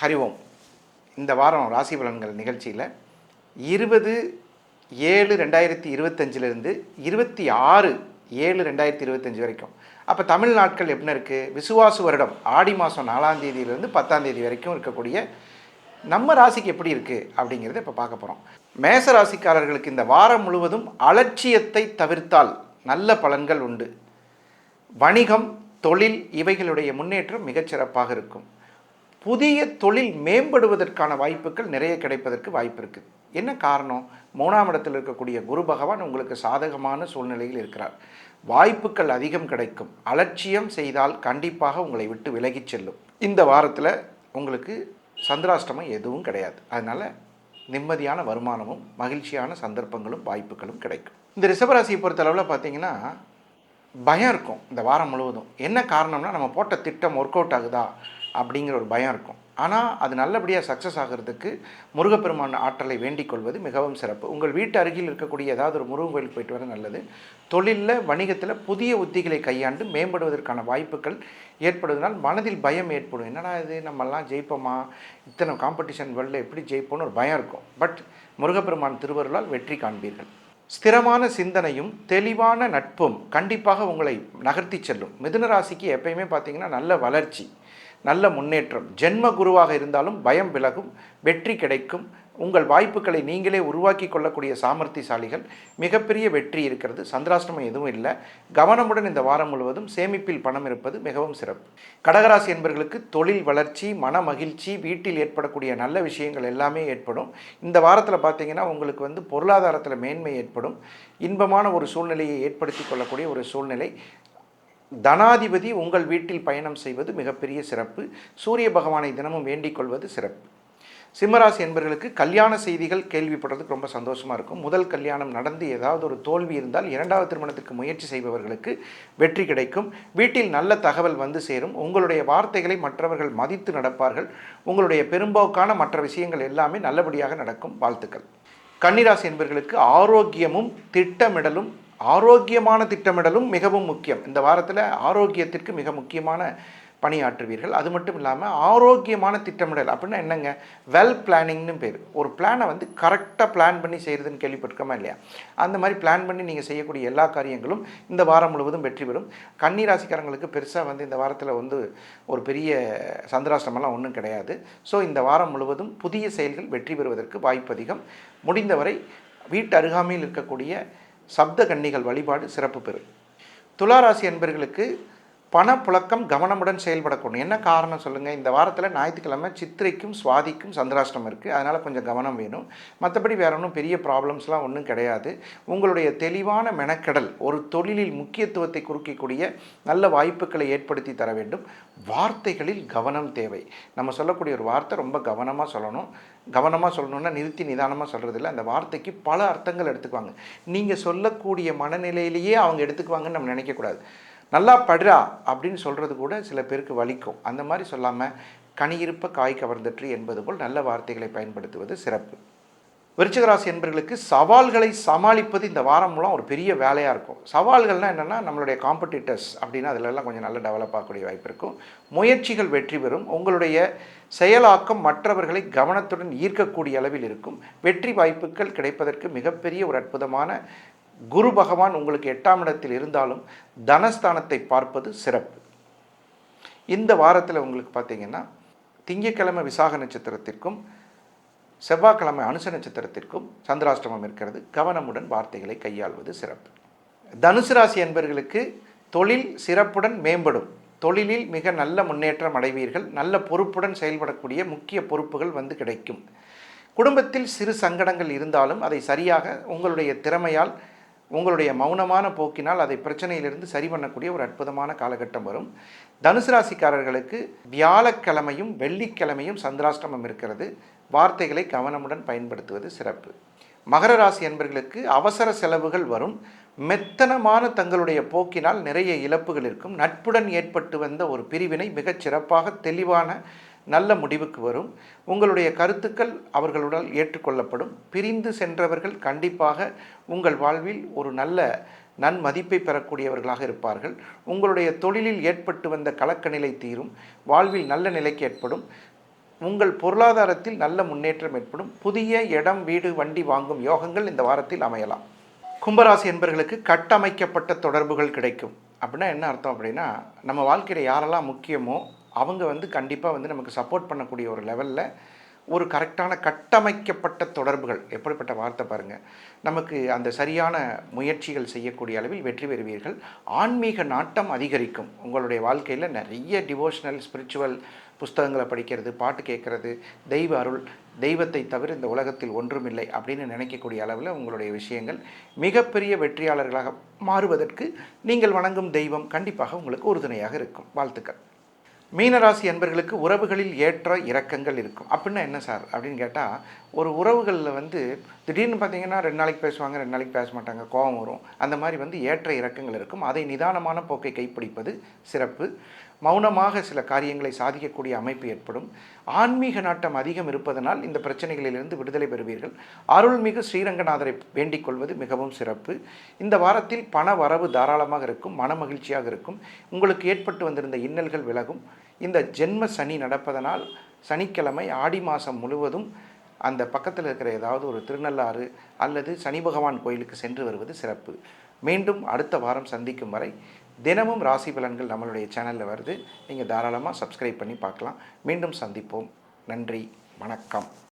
ஹரி ஓம் இந்த வாரம் ராசி பலன்கள் நிகழ்ச்சியில் இருபது ஏழு ரெண்டாயிரத்தி இருபத்தஞ்சிலிருந்து இருபத்தி ஆறு ஏழு ரெண்டாயிரத்தி இருபத்தஞ்சி வரைக்கும். அப்போ தமிழ் நாட்கள் எப்படி இருக்குது விசுவாசு வருடம் ஆடி மாதம் நாலாம் தேதியிலிருந்து பத்தாம் தேதி வரைக்கும் இருக்கக்கூடிய நம்ம ராசிக்கு எப்படி இருக்குது அப்படிங்கிறத இப்போ பார்க்க போகிறோம் மேச ராசிக்காரர்களுக்கு இந்த வாரம் முழுவதும் அலட்சியத்தை தவிர்த்தால் நல்ல பலன்கள் உண்டு. வணிகம் தொழில் இவைகளுடைய முன்னேற்றம் மிகச்சிறப்பாக இருக்கும். புதிய தொழில் மேம்படுவதற்கான வாய்ப்புகள் நிறைய கிடைப்பதற்கு வாய்ப்பு இருக்குது என்ன காரணம்? மூணாம் இடத்தில் இருக்கக்கூடிய குரு பகவான் உங்களுக்கு சாதகமான சூழ்நிலையில் இருக்கிறார். வாய்ப்புகள் அதிகம் கிடைக்கும். அலட்சியம் செய்தால் கண்டிப்பாக உங்களை விட்டு விலகிச் செல்லும். இந்த வாரத்தில் உங்களுக்கு சந்திராஷ்டமம் எதுவும் கிடையாது. அதனால் நிம்மதியான வருமானமும் மகிழ்ச்சியான சந்தர்ப்பங்களும் வாய்ப்புகளும் கிடைக்கும். இந்த ரிஷபராசியை பொறுத்தளவில் பார்த்தீங்கன்னா பயம் இருக்கும். இந்த வாரம் முழுவதும். என்ன காரணம்னா நம்ம போட்ட திட்டம் ஒர்க் அவுட் ஆகுதா? அப்படிங்கிற ஒரு பயம் இருக்கும். ஆனால் அது நல்லபடியாக சக்ஸஸ் ஆகிறதுக்கு முருகப்பெருமான் ஆற்றலை வேண்டிக் கொள்வது மிகவும் சிறப்பு. உங்கள் வீட்டு அருகில் இருக்கக்கூடிய ஏதாவது ஒரு முருகன் கோயிலுக்கு போயிட்டு வர நல்லது. தொழிலில் வணிகத்தில் புதிய உத்திகளை கையாண்டு மேம்படுவதற்கான வாய்ப்புகள் ஏற்படுவதனால் மனதில் பயம் ஏற்படும். என்னடா இது? நம்மெல்லாம் ஜெயிப்போமா? இத்தனை காம்படிஷன் வேர்ல்டில் எப்படி ஜெயிப்போம்னு ஒரு பயம் இருக்கும். பட் முருகப்பெருமான் திருவருளால் வெற்றி காண்பீர்கள். ஸ்திரமான சிந்தனையும் தெளிவான நட்பும் கண்டிப்பாக உங்களை நகர்த்தி செல்லும். மிதுன ராசிக்கு எப்பயுமே பார்த்தீங்கன்னா நல்ல வளர்ச்சி. நல்ல முன்னேற்றம். ஜென்ம குருவாக இருந்தாலும் பயம் விலகும் வெற்றி கிடைக்கும். உங்கள் வாய்ப்புகளை நீங்களே உருவாக்கி கொள்ளக்கூடிய சாமர்த்தியசாலிகள். மிகப்பெரிய வெற்றி இருக்கிறது. சந்திராஷ்டமம் எதுவும் இல்லை. கவனமுடன் இந்த வாரம் முழுவதும் சேமிப்பில் பணம் இருப்பது மிகவும் சிறப்பு. கடகராசி என்பவர்களுக்கு தொழில் வளர்ச்சி மன மகிழ்ச்சி வீட்டில் ஏற்படக்கூடிய நல்ல விஷயங்கள் எல்லாமே ஏற்படும். இந்த வாரத்தில் பார்த்தீங்கன்னா உங்களுக்கு வந்து பொருளாதாரத்தில் மேன்மை ஏற்படும். இன்பமான ஒரு சூழ்நிலையை ஏற்படுத்தி கொள்ளக்கூடிய ஒரு சூழ்நிலை. தனாதிபதி உங்கள் வீட்டில் பயணம் செய்வது மிகப்பெரிய சிறப்பு. சூரிய பகவானை தினமும் வேண்டிக் கொள்வது சிறப்பு. சிம்மராசி என்பவர்களுக்கு கல்யாண செய்திகள் கேள்விப்படுறதுக்கு ரொம்ப சந்தோஷமாக இருக்கும். முதல் கல்யாணம் நடந்து ஏதாவது ஒரு தோல்வி இருந்தால் இரண்டாவது திருமணத்துக்கு முயற்சி செய்பவர்களுக்கு வெற்றி கிடைக்கும். வீட்டில் நல்ல தகவல் வந்து சேரும். உங்களுடைய வார்த்தைகளை மற்றவர்கள் மதித்து நடப்பார்கள். உங்களுடைய பெரும்போக்கான மற்ற விஷயங்கள் எல்லாமே நல்லபடியாக நடக்கும். வாழ்த்துக்கள். கன்னிராசி என்பவர்களுக்கு ஆரோக்கியமும் திட்டமிடலும் ஆரோக்கியமான திட்டமிடலும் மிகவும் முக்கியம். இந்த வாரத்தில் ஆரோக்கியத்திற்கு மிக முக்கியமான பணியாற்றுவீர்கள். அது மட்டும் இல்லாமல் ஆரோக்கியமான திட்டமிடல் அப்படின்னா என்னங்க? வெல் பிளானிங்னு பேர். ஒரு பிளானை வந்து கரெக்டாக பிளான் பண்ணி செய்கிறதுன்னு கேள்விப்பட்டிருக்கோமா இல்லையா? அந்த மாதிரி பிளான் பண்ணி நீங்கள் செய்யக்கூடிய எல்லா காரியங்களும் இந்த வாரம் முழுவதும் வெற்றி பெறும். கன்னிராசிக்காரங்களுக்கு பெருசாக வந்து இந்த வாரத்தில் வந்து ஒரு பெரிய சந்திராசிரமெல்லாம் ஒன்றும் கிடையாது. ஸோ இந்த வாரம் முழுவதும் புதிய செயல்கள் வெற்றி பெறுவதற்கு வாய்ப்பு அதிகம். முடிந்தவரை வீட்டு அருகாமையில் இருக்கக்கூடிய சப்த கன்னிகள் வழிபாடு சிறப்பு பெறும். துளாராசி என்பர்களுக்கு பணப்புழக்கம் கவனமுடன் செயல்படக்கூடும். என்ன காரணம் சொல்லுங்கள் இந்த வாரத்தில் ஞாயிற்றுக்கிழமை சித்திரைக்கும் சுவாதிக்கும் சந்திராஷ்டம் இருக்குது அதனால் கொஞ்சம் கவனம் வேணும். மற்றபடி வேற ஒன்றும் பெரிய ப்ராப்ளம்ஸ்லாம் ஒன்றும் கிடையாது. உங்களுடைய தெளிவான மெனக்கடல் ஒரு தொழிலில் முக்கியத்துவத்தை குறுக்கக்கூடிய நல்ல வாய்ப்புகளை ஏற்படுத்தி தர வேண்டும். வார்த்தைகளில் கவனம் தேவை. நம்ம சொல்லக்கூடிய ஒரு வார்த்தை ரொம்ப கவனமாக சொல்லணும். கவனமாக சொல்லணும்னா நிறுத்தி நிதானமாக சொல்கிறதில்ல அந்த வார்த்தைக்கு பல அர்த்தங்கள் எடுத்துக்குவாங்க. நீங்கள் சொல்லக்கூடிய மனநிலையிலேயே அவங்க எடுத்துக்குவாங்கன்னு நம்ம நினைக்கக்கூடாது. நல்லா படுறா அப்படின்னு சொல்கிறது கூட சில பேருக்கு வலிக்கும். அந்த மாதிரி சொல்லாமல் கனியிருப்ப காய் கவர்ந்தற்று என்பது போல் நல்ல வார்த்தைகளை பயன்படுத்துவது சிறப்பு. விருச்சிகராசி என்பர்களுக்கு சவால்களை சமாளிப்பது இந்த வாரம் மூலம் ஒரு பெரிய வேலையாக இருக்கும். சவால்கள்னால் என்னென்னா நம்மளுடைய காம்படிட்டர்ஸ் அப்படின்னா அதிலெல்லாம் கொஞ்சம் நல்ல டெவலப் ஆகக்கூடிய வாய்ப்பு இருக்கும். முயற்சிகள் வெற்றி பெறும். உங்களுடைய செயலாக்கம் மற்றவர்களை கவனத்துடன் ஈர்க்கக்கூடிய அளவில் இருக்கும். வெற்றி வாய்ப்புகள் கிடைப்பதற்கு மிகப்பெரிய ஒரு அற்புதமான குரு பகவான் உங்களுக்கு எட்டாம் இடத்தில் இருந்தாலும் தனஸ்தானத்தை பார்ப்பது சிறப்பு. இந்த வாரத்தில் உங்களுக்கு பார்த்தீங்கன்னா திங்கக்கிழமை விசாக நட்சத்திரத்திற்கும் செவ்வாய்க்கிழமை அனுச நட்சத்திரத்திற்கும் சந்திராஷ்டமம் இருக்கிறது. கவனமுடன் வார்த்தைகளை கையாள்வது சிறப்பு. தனுசு ராசி என்பவர்களுக்கு தொழில் சிறப்புடன் மேம்படும். தொழிலில் மிக நல்ல முன்னேற்றம் அடைவீர்கள். நல்ல பொறுப்புடன் செயல்படக்கூடிய முக்கிய பொறுப்புகள் வந்து கிடைக்கும். குடும்பத்தில் சிறு சங்கடங்கள் இருந்தாலும் அதை சரியாக உங்களுடைய திறமையால் உங்களுடைய மௌனமான போக்கினால் அதை பிரச்சனையிலிருந்து சரி பண்ணக்கூடிய ஒரு அற்புதமான காலகட்டம் வரும். தனுசு ராசிக்காரர்களுக்கு வியாழக்கிழமையும் வெள்ளிக்கிழமையும் சந்திராஷ்டமம் இருக்கிறது. வார்த்தைகளை கவனமுடன் பயன்படுத்துவது சிறப்பு. மகர ராசி என்பர்களுக்கு அவசர செலவுகள் வரும். மெத்தனமான தங்களுடைய போக்கினால் நிறைய இழப்புகள் இருக்கும். நட்புடன் ஏற்பட்டு வந்த ஒரு பிரிவினை மிகச் சிறப்பாக தெளிவான நல்ல முடிவுக்கு வரும். உங்களுடைய கருத்துக்கள் அவர்களுடன் ஏற்றுக்கொள்ளப்படும். பிரிந்து சென்றவர்கள் கண்டிப்பாக உங்கள் வாழ்வில் ஒரு நல்ல நன்மதிப்பை பெறக்கூடியவர்களாக இருப்பார்கள். உங்களுடைய தொழிலில் ஏற்பட்டு வந்த கலக்க நிலை தீரும். வாழ்வில் நல்ல நிலைக்கு ஏற்படும். உங்கள் பொருளாதாரத்தில் நல்ல முன்னேற்றம் ஏற்படும். புதிய இடம் வீடு வண்டி வாங்கும் யோகங்கள் இந்த வாரத்தில் அமையலாம். கும்பராசி என்பர்களுக்கு கட்டமைக்கப்பட்ட தொடர்புகள் கிடைக்கும். அப்படின்னா என்ன அர்த்தம் அப்படின்னா நம்ம வாழ்க்கையில் யாரெல்லாம் முக்கியமோ அவங்க வந்து கண்டிப்பாக வந்து நமக்கு சப்போர்ட் பண்ணக்கூடிய ஒரு லெவலில் ஒரு கரெக்டான கட்டமைக்கப்பட்ட தொடர்புகள் எப்படிப்பட்ட வார்த்தை பாருங்கள் நமக்கு அந்த சரியான முயற்சிகள் செய்யக்கூடிய அளவில் வெற்றி பெறுவீர்கள். ஆன்மீக நாட்டம் அதிகரிக்கும். உங்களுடைய வாழ்க்கையில் நிறைய டிவோஷனல் ஸ்பிரிச்சுவல் புஸ்தகங்களை படிக்கிறது பாட்டு கேட்குறது தெய்வ அருள் தெய்வத்தை தவிர இந்த உலகத்தில் ஒன்றுமில்லை அப்படின்னு நினைக்கக்கூடிய அளவில் உங்களுடைய விஷயங்கள் மிகப்பெரிய வெற்றியாளர்களாக மாறுவதற்கு நீங்கள் வணங்கும் தெய்வம் கண்டிப்பாக உங்களுக்கு உறுதுணையாக இருக்கும். வாழ்த்துக்கள். மீனராசி என்பர்களுக்கு உறவுகளில் ஏற்ற இறக்கங்கள் இருக்கும். அப்படின்னா என்ன சார்? அப்படின்னு கேட்டால் ஒரு உறவுகளில் வந்து திடீர்னு பார்த்தீங்கன்னா ரெண்டு நாளைக்கு பேசுவாங்க ரெண்டு நாளைக்கு பேச மாட்டாங்க கோபம் வரும். அந்த மாதிரி வந்து ஏற்ற இறக்கங்கள் இருக்கும். அதை நிதானமான போக்கை கைப்பிடிப்பது சிறப்பு. மௌனமாக சில காரியங்களை சாதிக்கக்கூடிய அமைப்பு ஏற்படும். ஆன்மீக நாட்டம் அதிகம் இருப்பதனால் இந்த பிரச்சனைகளிலிருந்து விடுதலை பெறுவீர்கள். அருள்மிகு ஸ்ரீரங்கநாதரை வேண்டிக் கொள்வது மிகவும் சிறப்பு. இந்த வாரத்தில் பண வரவு தாராளமாக இருக்கும் மன மகிழ்ச்சியாக இருக்கும். உங்களுக்கு ஏற்பட்டு வந்திருந்த இன்னல்கள் விலகும். இந்த ஜென்ம சனி நடப்பதனால் சனிக்கிழமை ஆடி மாதம் முழுவதும் அந்த பக்கத்தில் இருக்கிற ஏதாவது ஒரு திருநள்ளாறு அல்லது சனி பகவான் கோயிலுக்கு சென்று வருவது சிறப்பு. மீண்டும் அடுத்த வாரம் சந்திக்கும் வரை தினமும் ராசி பலன்கள் நம்மளுடைய சேனலில் வருது. நீங்கள் தாராளமாக சப்ஸ்கிரைப் பண்ணி பார்க்கலாம். மீண்டும் சந்திப்போம். நன்றி. வணக்கம்.